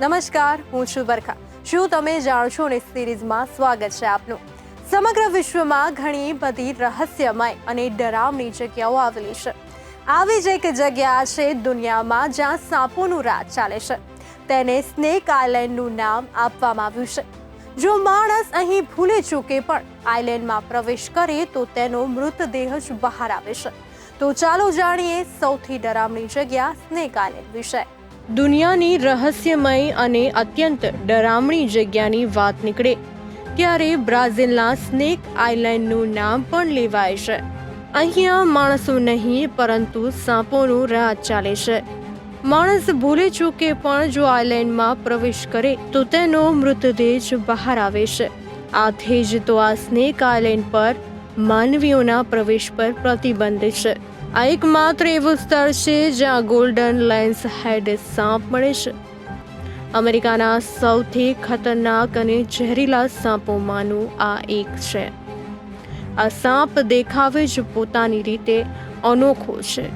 નમસ્કાર, હું છું બરખા. શું તમે જાણશો ને સિરીઝમાં સ્વાગત છે આપનું? સમગ્ર વિશ્વમાં ઘણી બધી રહસ્યમય અને ડરાવની જગ્યાઓ આવેલી છે. આવી જ એક જગ્યા છે દુનિયામાં જ્યાં સાપોનું રાજ ચાલે છે. તેને સ્નેક આઇલેન્ડનું નામ આપવામાં આવ્યું છે. જો માણસ અહીં ભૂલે ચૂકે પણ આઇલેન્ડમાં પ્રવેશ કરે તો તેનો મૃતદેહ જ બહાર આવે છે. તો ચાલો જાણીએ સૌથી ડરામણી જગ્યા સ્નેક આઇલેન્ડ વિશે. દુનિયાની રહસ્યમય અને અત્યંત ડરામણી જગ્યાની વાત નીકળે, ત્યારે બ્રાઝિલના સ્નેક આઇલેન્ડનું નામ પણ લેવાય છે. અહીંયા માણસો નહીં, પરંતુ સાપોનું રાજ ચાલે છે. માણસ ભૂલે ચૂકે પણ જો આઇલેન્ડમાં પ્રવેશ કરે, તો તેનો મૃતદેહ બહાર આવે છે. આથી જ તો આ સ્નેક આઇલેન્ડ પર માનવીઓના પ્રવેશ પર પ્રતિબંધ છે. આ એકમાત્ર એવું સ્થળ છે જ્યાં ગોલ્ડન લેન્સ હેડ સાપ મળે છે. અમેરિકાના સૌથી ખતરનાક અને ઝેરીલા સાપોમાંનું આ એક છે. આ સાપ દેખાવે જ પોતાની રીતે અનોખો છે.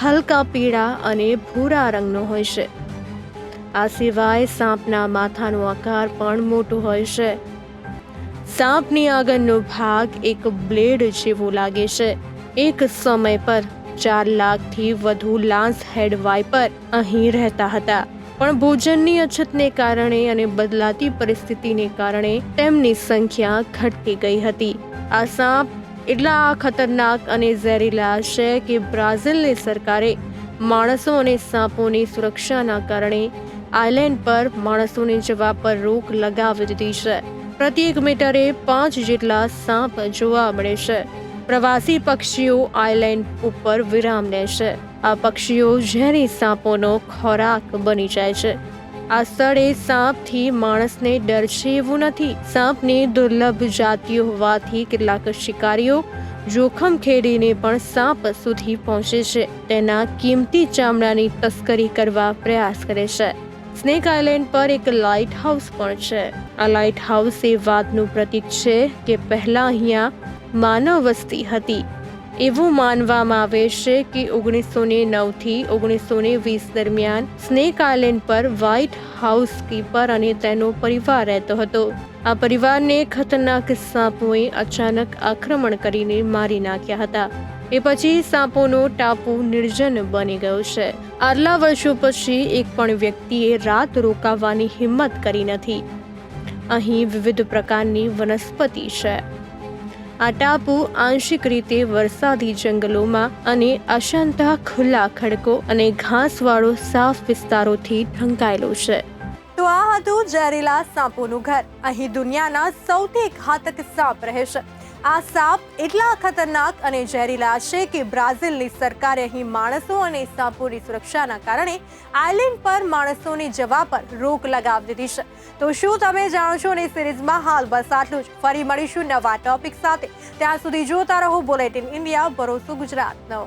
હલકા પીળા અને ભૂરા રંગનો હોય છે. આ સિવાય સાપના માથાનો આકાર પણ મોટો હોય છે. સાપની આગળનો ભાગ એક બ્લેડ જેવો લાગે છે. એક સમય પર ચાર લાખથી વધુ લાન્સ હેડ વાઇપર અહીં રહેતા હતા. પણ ભોજનની અછતને કારણે અને બદલાતી પરિસ્થિતિને કારણે તેમની સંખ્યા ઘટતી ગઈ હતી. આ સાપ એટલા ખતરનાક અને ઝેરીલા છે કે બ્રાઝિલની સરકારે માણસો અને સાપોની સુરક્ષાના કારણે આઇલેન્ડ પર માણસોને જવા પર રોક લગાવી દીધી છે. પ્રત્યેક મીટરે પાંચ જેટલા સાપ જોવા મળે છે. પ્રવાસી પક્ષીઓ આઇલેન્ડ ઉપર વિરામ લે છે. આ પક્ષીઓ ઝેરી સાપોનો ખોરાક બની જાય છે. આ સ્થળે સાપથી માણસને ડર છે એવું નથી. સાપની દુર્લભ જાતિઓ હોવાથી કેટલાક શિકારીઓ જોખમ ખેડીને પણ સાપ સુધી પહોંચે છે. તેના કિંમતી ચામડાની તસ્કરી કરવા પ્રયાસ કરે છે. સ્નેક આઇલેન્ડ પર એક લાઇટ હાઉસ પણ છે. આ લાઇટ હાઉસ એ વાતનું પ્રતીક છે કે પહેલા અહીંયા માનવ વસ્તી હતી. એવું માનવામાં આવે છે કે ઓગણીસો ને નવથી ઓગણીસો ને વીસ દરમિયાન સ્નેક આઇલેન્ડ પર વ્હાઇટ હાઉસ કીપર અને તેનો પરિવાર રહેતો હતો. આ પરિવારને ખતરનાક સાપોએ અચાનક આક્રમણ કરીને મારી નાખ્યા હતા. એ પછી સાપોનો ટાપુ નિર્જન બની ગયો છે. આટલા વર્ષો પછી એક પણ વ્યક્તિએ રાત રોકાવાની હિંમત કરી નથી. અહીં વિવિધ પ્રકારની વનસ્પતિ છે. આ ટાપુ આંશિક રીતે વરસાદી જંગલોમાં અને અશાંતા ખુલ્લા ખડકો અને ઘાસવાળો સાફ વિસ્તારોથી ઢંકાયેલો છે. તો આ હતું ઝેરીલા સાપોનું ઘર. અહીં દુનિયાના સૌથી ઘાતક સાપ રહે છે. આ સાપ એટલા ખતરનાક અને ઝેરીલા છે કે બ્રાઝિલની સરકારે અહીં માણસો અને સાપોની સુરક્ષાના કારણે આઇલેન્ડ પર માણસોને જવા પર રોક લગાવી દીધી છે. તો શું તમે જાણો છો ને સિરીઝમાં હાલ બસ આટલું જ? ફરી મળીશું નવા ટોપિક સાથે. ત્યાં સુધી જોતા રહો બુલેટિન ઇન્ડિયા ભરોસો ગુજરાત નવ